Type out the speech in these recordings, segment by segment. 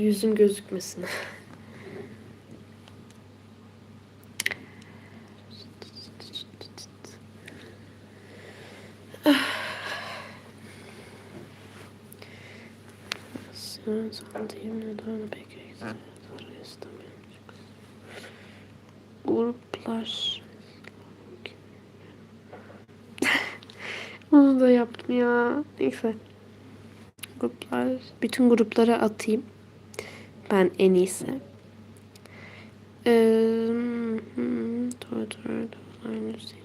yüzüm gözükmesin. Gruplar. Onu da yaptım ya. Neyse. Gruplar. Bütün gruplara atayım. Ben en iyisi. Hmm, doğru, aynı şey.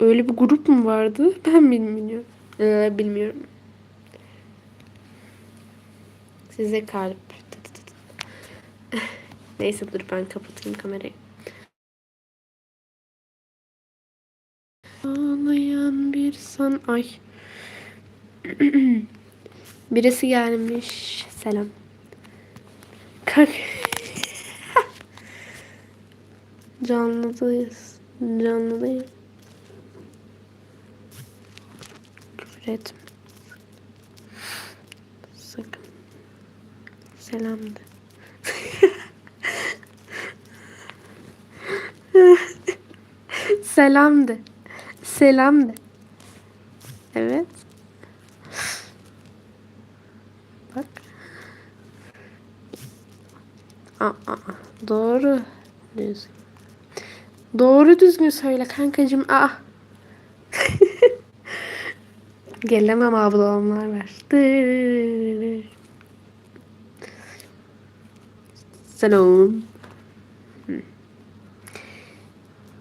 Öyle bir grup mu vardı? Ben bilmiyorum. Bilmiyorum. Size kalp. Neyse dur ben kapatayım kamerayı. Ağlayan bir san... Ay. Birisi gelmiş. Selam. Kalk. Canlıyız. Canlıyız. Küfür etme. Sakın. Selam de. Selam de. Selam de. Evet. Bak. Aa, doğru. Düzgün. Doğru düzgün söyle kankacığım. Aa. Gelemem abla onlar var. Selam.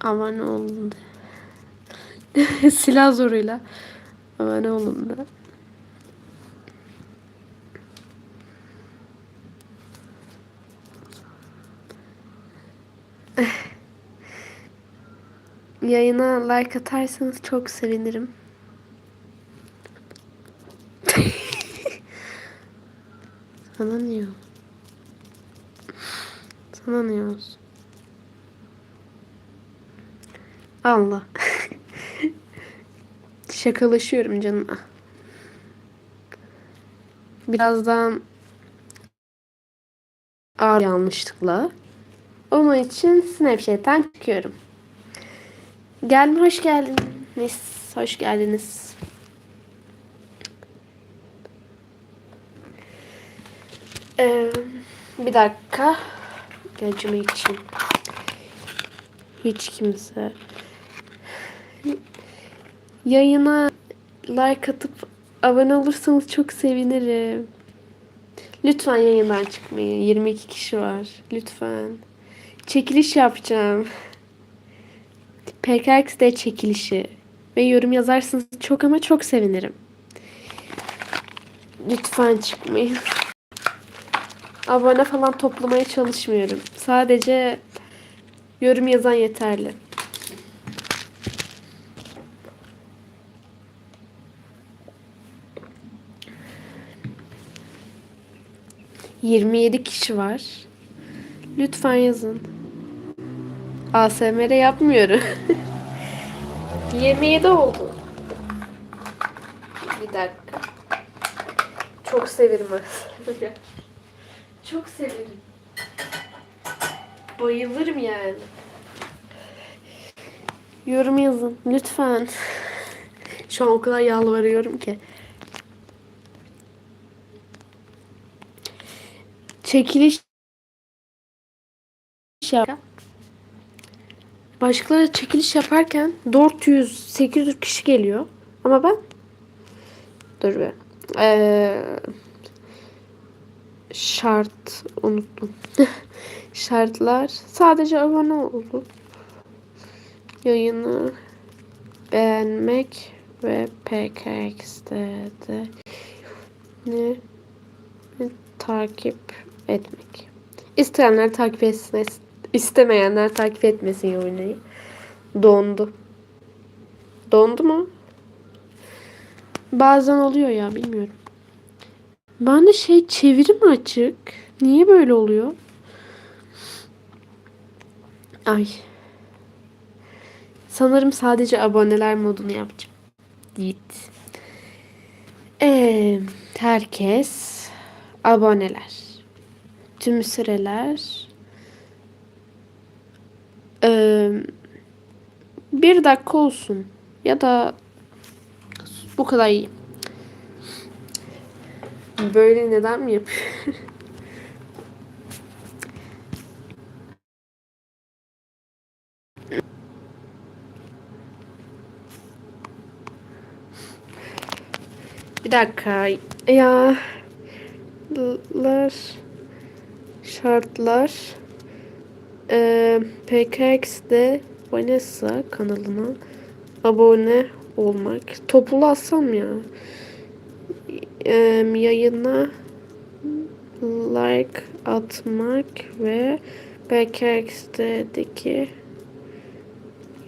Abone olun. Silah zoruyla. Abone olun. Yayına like atarsanız çok sevinirim. Sana niye? oldu? Sana niye olsun? Allah. Şakalaşıyorum canım. Ah. Birazdan ağır yanlışlıkla. Onun için Snapchat'ten çıkıyorum. Gelme hoş geldiniz. Hoş geldiniz. Ee, bir dakika. Geleceğim için. Hiç kimse. Yayına like atıp abone olursanız çok sevinirim. Lütfen yayından çıkmayın. 22 kişi var. Lütfen. Çekiliş yapacağım. PKX'de çekilişi. Ve yorum yazarsanız çok ama çok sevinirim. Lütfen çıkmayın. Abone falan toplamaya çalışmıyorum. Sadece yorum yazan yeterli. Yirmi yedi kişi var. Lütfen yazın. ASMR yapmıyorum. 27 oldu. Bir dakika. Çok severim. Çok severim. Bayılırım yani. Yorum yazın lütfen. Şu an o kadar yalvarıyorum ki. Çekiliş yap. Başkaları çekiliş yaparken 400-800 kişi geliyor. Ama ben dur bir. Ee, şart unuttum. Şartlar sadece abone olun. Yayını beğenmek ve PKX'de de ne takip etmek. İsteyenler takip etsin. İstemeyenler takip etmesin oynayı. Dondu. Dondu mu? Bazen oluyor ya bilmiyorum. Bende şey çeviri mi açık? Niye böyle oluyor? Ay. Sanırım sadece aboneler modunu yapacağım. Git. Ee, herkes aboneler. tüm süreler ee, bir dakika olsun ya da bu kadar iyi. Böyle neden mi yapıyor? Bir dakika. Ya lar şartlar ee, PKX'de Vanessa kanalına abone olmak. Toplu alsam ya. Ee, yayına like atmak ve PKX'deki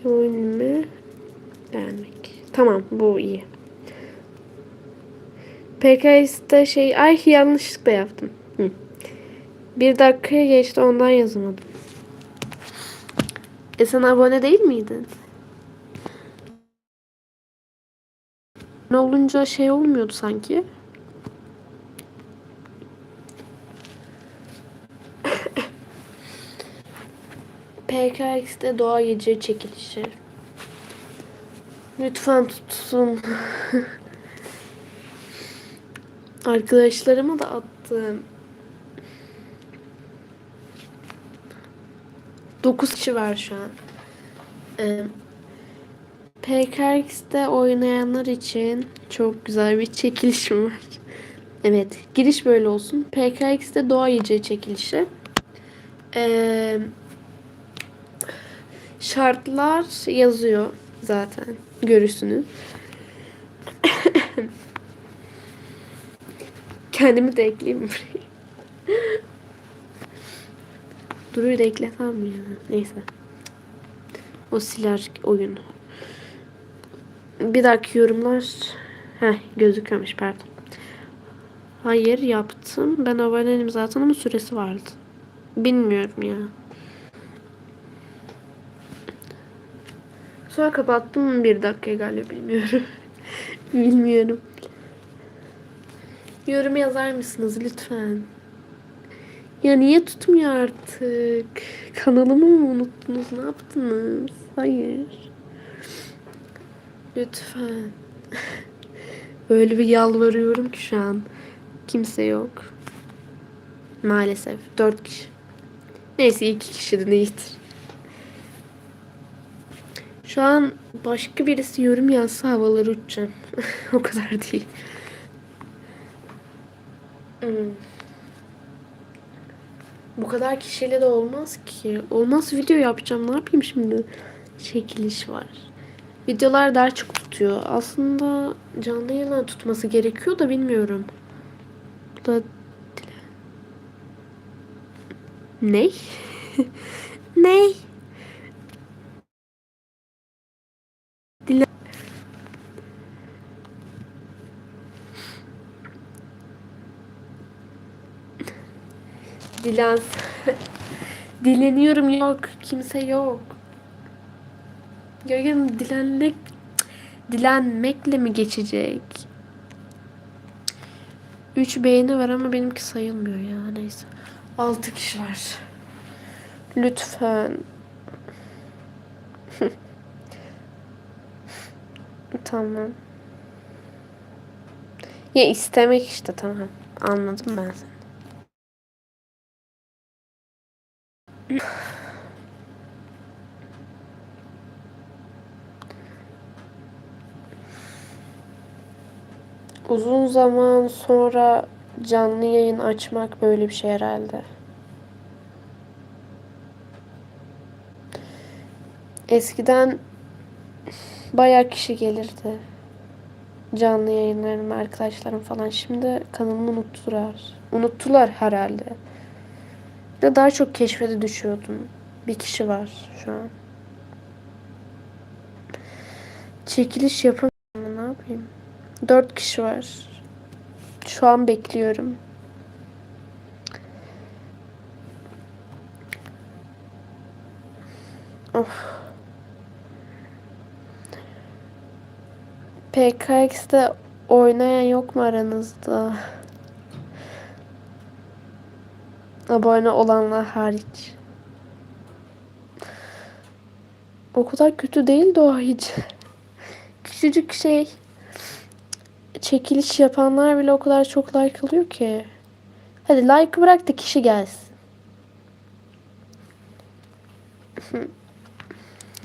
oyunumu beğenmek. Tamam bu iyi. PKX'de şey ay yanlışlıkla yaptım. Hı. Bir dakikaya geçti ondan yazamadım. E sen abone değil miydin? Ne olunca şey olmuyordu sanki. PKX'de doğa gece çekilişi. Lütfen tutsun. Arkadaşlarıma da attım. 9 kişi var şu an. Ee, PKX'de oynayanlar için çok güzel bir çekilişim var. Evet, giriş böyle olsun. PKX'de doğa yiyeceği çekilişi. Ee, şartlar yazıyor zaten. Görürsünüz. Kendimi de ekleyeyim buraya. Duru'yu da eklesem mi ya? Neyse. O siler oyunu. Bir dahaki yorumlar Heh gözüküyormuş pardon. Hayır yaptım. Ben abonenim zaten ama süresi vardı. Bilmiyorum ya. Sonra kapattım bir dakika galiba bilmiyorum. bilmiyorum. Yorum yazar mısınız lütfen? Ya niye tutmuyor artık? Kanalımı mı unuttunuz? Ne yaptınız? Hayır. Lütfen. Böyle bir yalvarıyorum ki şu an. Kimse yok. Maalesef. Dört kişi. Neyse iki kişiden iyidir. Şu an başka birisi yorum yazsa havaları uçacağım. o kadar değil. Hmm. Bu kadar kişiyle de olmaz ki. Olmaz video yapacağım. Ne yapayım şimdi? Çekiliş var. Videolar daha çok tutuyor. Aslında canlı yayınlar tutması gerekiyor da bilmiyorum. Bu da ne? ne? Dile Dilan Dileniyorum yok. Kimse yok. Yayın dilenmek dilenmekle mi geçecek? 3 beğeni var ama benimki sayılmıyor ya. Neyse. 6 kişi var. Lütfen. tamam. Ya istemek işte tamam. Anladım ben seni. Uzun zaman sonra canlı yayın açmak böyle bir şey herhalde. Eskiden bayağı kişi gelirdi. Canlı yayınlarım, arkadaşlarım falan. Şimdi kanalımı unuttular. Unuttular herhalde. De daha çok keşfete düşüyordum. Bir kişi var şu an. Çekiliş yapamıyorum. Ne yapayım? Dört kişi var. Şu an bekliyorum. Of. PKX'de oynayan yok mu aranızda? Abone olanlar hariç. O kadar kötü değildi o hiç. Küçücük şey çekiliş yapanlar bile o kadar çok like alıyor ki. Hadi like bırak da kişi gelsin.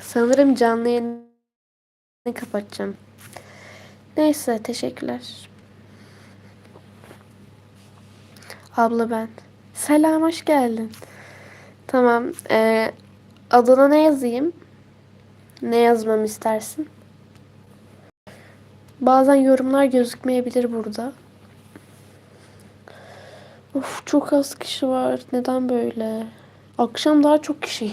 Sanırım canlı yayını kapatacağım. Neyse teşekkürler. Abla ben. Selam hoş geldin. Tamam. Ee, adına ne yazayım? Ne yazmamı istersin? Bazen yorumlar gözükmeyebilir burada. Of çok az kişi var. Neden böyle? Akşam daha çok kişi.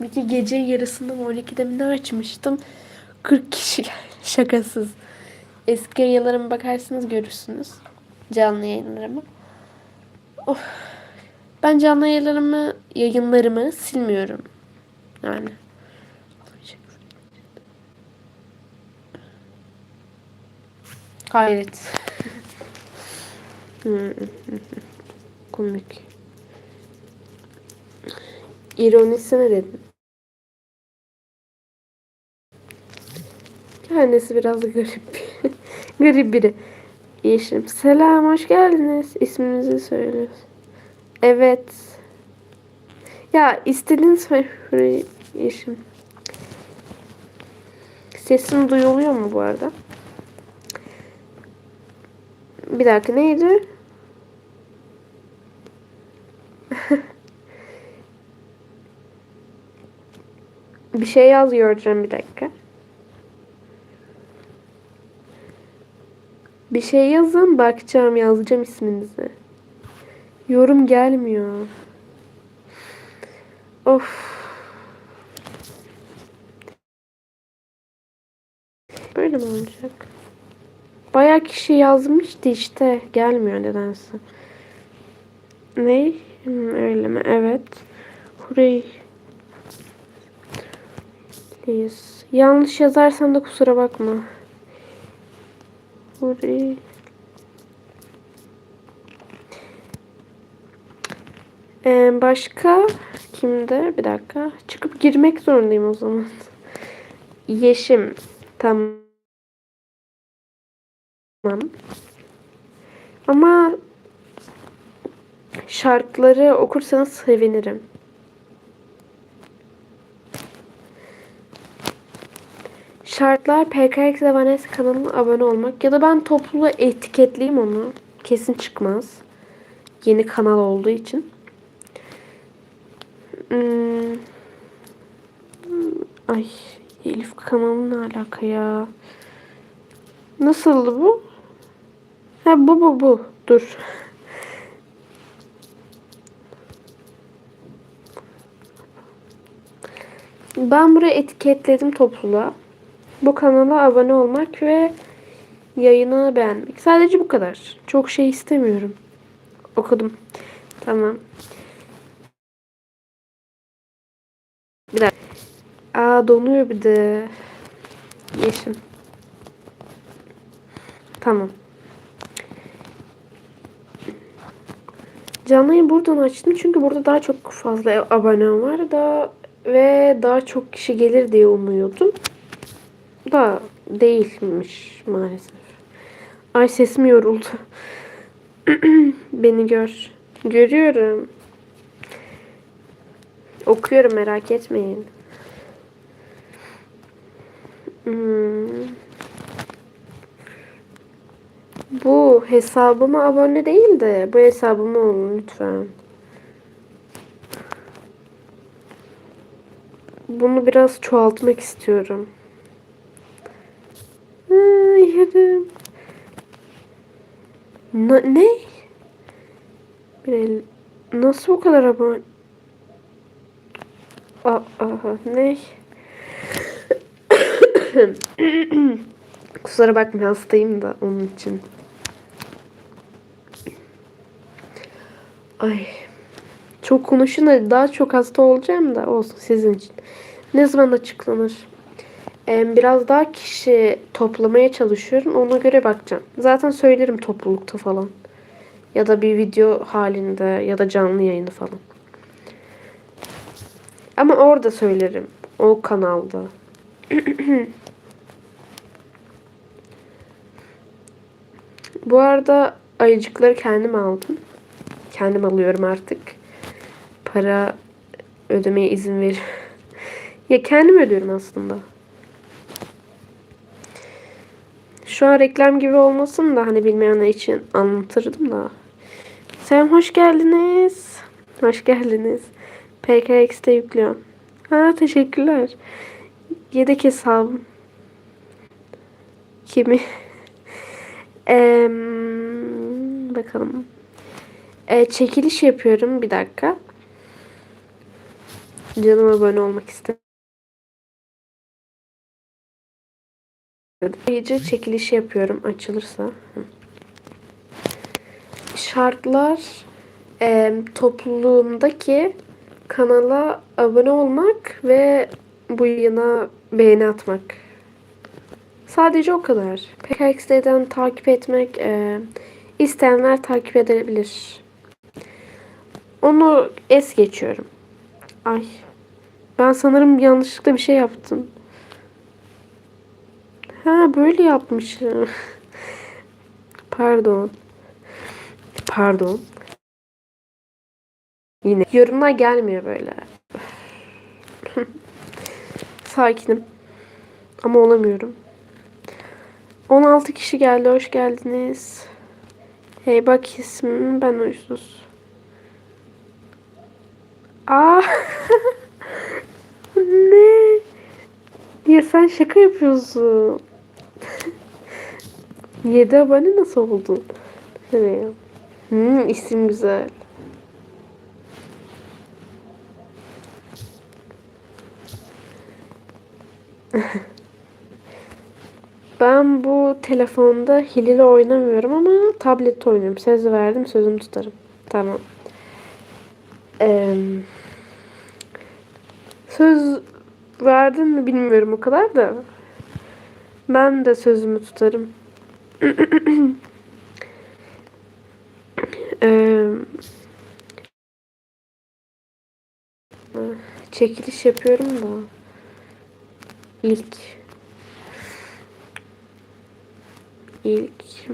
Bir de gece yarısında mı 12'de mi ne açmıştım? 40 kişi şakasız. Eski yayınlarıma bakarsanız görürsünüz. Canlı yayınlarımı. Of. Ben canlı yayınlarımı, yayınlarımı silmiyorum. Yani. Hayret. Komik. İronisi ne dedin? Kendisi biraz garip. garip biri. Yeşim. Selam, hoş geldiniz. İsminizi söylüyoruz. Evet. Ya istediğiniz şurayı Yeşim. Sesim duyuluyor mu bu arada? Bir dakika neydi? bir şey yaz göreceğim bir dakika. Bir şey yazın bakacağım yazacağım isminizi. Yorum gelmiyor. Of. Böyle mi olacak? Bayağı kişi yazmıştı işte. Gelmiyor nedense. Ne? Hmm, öyle mi? Evet. Hurray. Please. Yanlış yazarsam da kusura bakma. Hurray. Ee, başka kimde? Bir dakika. Çıkıp girmek zorundayım o zaman. Yeşim. Tamam. Ama şartları okursanız sevinirim. Şartlar PKX Evanes kanalına abone olmak ya da ben topluluğu etiketleyeyim onu. Kesin çıkmaz. Yeni kanal olduğu için. Hmm. Ay Elif kanalı ne alaka ya? Nasıldı bu? Ha bu bu bu. Dur. Ben buraya etiketledim topluluğa. Bu kanala abone olmak ve yayını beğenmek. Sadece bu kadar. Çok şey istemiyorum. Okudum. Tamam. Bir dakika. Aa donuyor bir de. Yeşim. Tamam. Canlı yayın buradan açtım çünkü burada daha çok fazla abonem var da ve daha çok kişi gelir diye umuyordum. Da değilmiş maalesef. Ay sesim yoruldu. Beni gör. Görüyorum. Okuyorum merak etmeyin. Hmm. Bu hesabıma abone değil de bu hesabıma olun lütfen. Bunu biraz çoğaltmak istiyorum. Hayırım. Na, ne? El, nasıl o kadar abone? Aa, ne? Kusura bakma hastayım da onun için. Ay. Çok konuşunca daha çok hasta olacağım da olsun sizin için. Ne zaman açıklanır? Biraz daha kişi toplamaya çalışıyorum. Ona göre bakacağım. Zaten söylerim toplulukta falan. Ya da bir video halinde ya da canlı yayını falan. Ama orada söylerim. O kanalda. Bu arada ayıcıkları kendim aldım. Kendim alıyorum artık. Para ödemeye izin ver. ya kendim ödüyorum aslında. Şu an reklam gibi olmasın da hani bilmeyenler için anlatırdım da. Sen hoş geldiniz. Hoş geldiniz. PKX'de yüklüyorum. Ha teşekkürler. Yedek hesabım. Kimi? Eee, bakalım. Ee, çekiliş yapıyorum. Bir dakika. Canım abone olmak istedim. Gece çekiliş yapıyorum açılırsa. Şartlar e, topluluğumdaki kanala abone olmak ve bu yayına beğeni atmak. Sadece o kadar. PKX'den takip etmek e, isteyenler takip edebilir. Onu es geçiyorum. Ay. Ben sanırım yanlışlıkla bir şey yaptım. Ha böyle yapmışım. Pardon. Pardon. Yine yorumlar gelmiyor böyle. Sakinim. Ama olamıyorum. 16 kişi geldi. Hoş geldiniz. Hey bak ismim ben uysuz. Aa. ne? Ya sen şaka yapıyorsun. 7 abone nasıl oldun? Evet. Hmm, isim güzel. ben bu telefonda hileli oynamıyorum ama tablette oynuyorum. Söz verdim, sözümü tutarım. Tamam. Ee, söz verdin mi bilmiyorum o kadar da. Ben de sözümü tutarım. Çekiliş yapıyorum da ilk ilk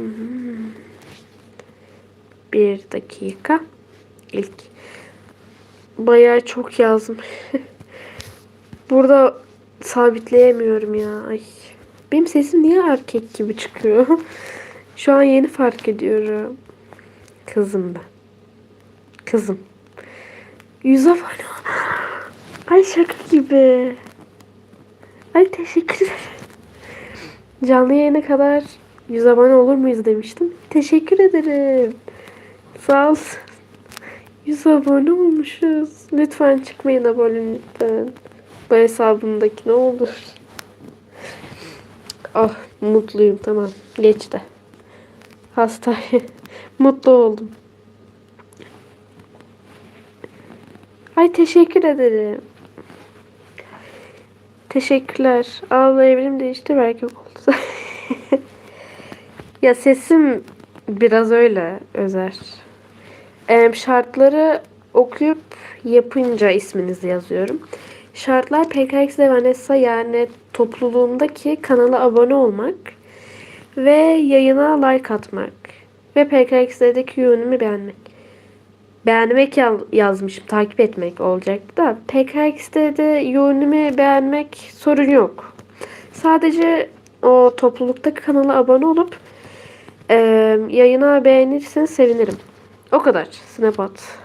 bir dakika ilk bayağı çok yazdım. Burada sabitleyemiyorum ya. Ay. Benim sesim niye erkek gibi çıkıyor? Şu an yeni fark ediyorum. Kızım ben. Kızım. Yüz abone. Ay şaka gibi. Ay teşekkür ederim. Canlı yayına kadar 100 abone olur muyuz demiştim. Teşekkür ederim. Sağ ol. 100 abone olmuşuz. Lütfen çıkmayın abonelikten. Bu hesabımdaki ne olur. Ah mutluyum tamam. Geçti. Hastayı. Mutlu oldum. Ay teşekkür ederim. Teşekkürler. Ağlayabilirim değişti belki oldu. ya sesim biraz öyle özer. Ee, şartları okuyup yapınca isminizi yazıyorum. Şartlar PKX ve Vanessa yani topluluğumdaki kanala abone olmak ve yayına like atmak ve PKX'deki ürünümü beğenmek. Beğenmek yazmışım, takip etmek olacaktı da PKX'de de ürünümü beğenmek sorun yok. Sadece o topluluktaki kanala abone olup e, yayına beğenirseniz sevinirim. O kadar. Snapchat.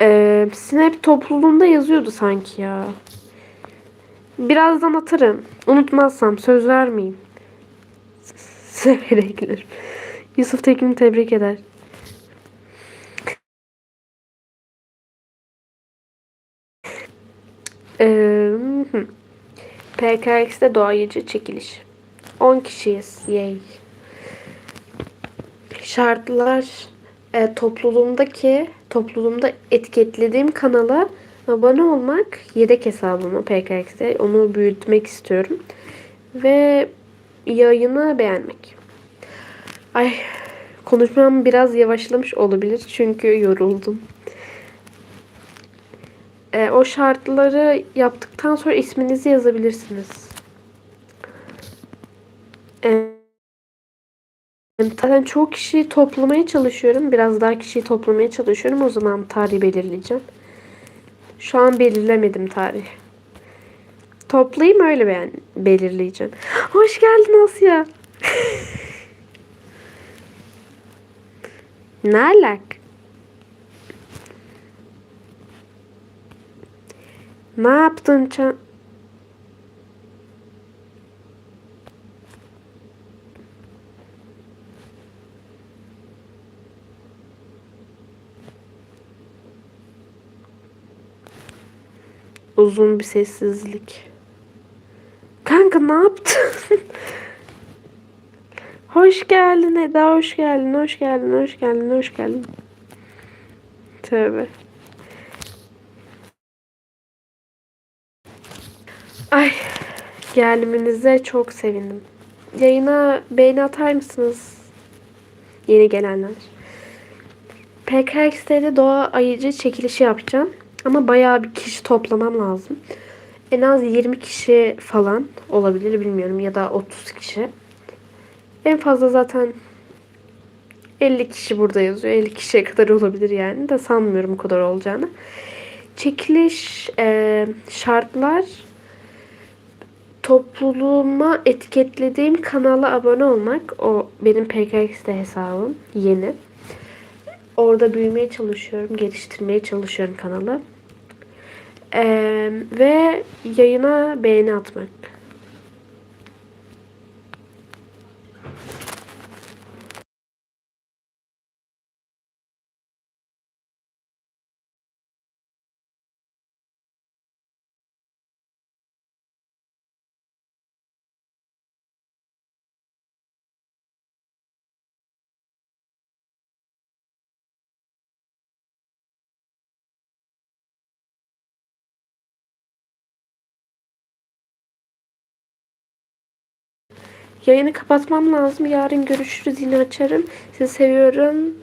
Ee, Snap topluluğunda yazıyordu sanki ya. Birazdan atarım. Unutmazsam söz vermeyeyim. Severek Yusuf Tekin'i tebrik eder. Ee, PKX'de doğayıcı çekiliş. 10 kişiyiz. Yay. Şartlar e, topluluğumdaki topluluğumda etiketlediğim kanala abone olmak yedek hesabıma PKX'de onu büyütmek istiyorum. Ve yayını beğenmek. Ay Konuşmam biraz yavaşlamış olabilir çünkü yoruldum. Ee, o şartları yaptıktan sonra isminizi yazabilirsiniz. Ee, zaten çok kişiyi toplamaya çalışıyorum. Biraz daha kişiyi toplamaya çalışıyorum. O zaman tarihi belirleyeceğim. Şu an belirlemedim tarih. Toplayayım öyle ben belirleyeceğim. Hoş geldin Asya. ne alak? Ne yaptın Çan? Uzun bir sessizlik. Kanka ne yaptın? hoş geldin Eda, hoş geldin, hoş geldin, hoş geldin, hoş geldin. Tövbe. Ay, gelmenize çok sevindim. Yayına beğeni atar mısınız? Yeni gelenler. PKX'de doğa ayıcı çekilişi yapacağım. Ama bayağı bir kişi toplamam lazım. En az 20 kişi falan olabilir bilmiyorum ya da 30 kişi. En fazla zaten 50 kişi burada yazıyor. 50 kişiye kadar olabilir yani de sanmıyorum bu kadar olacağını. Çekiliş e, şartlar topluluğuma etiketlediğim kanala abone olmak. O benim PKX'de hesabım. Yeni. Orada büyümeye çalışıyorum. Geliştirmeye çalışıyorum kanalı. Ee, ve yayına beğeni atmak. Yayını kapatmam lazım. Yarın görüşürüz. Yine açarım. Sizi seviyorum.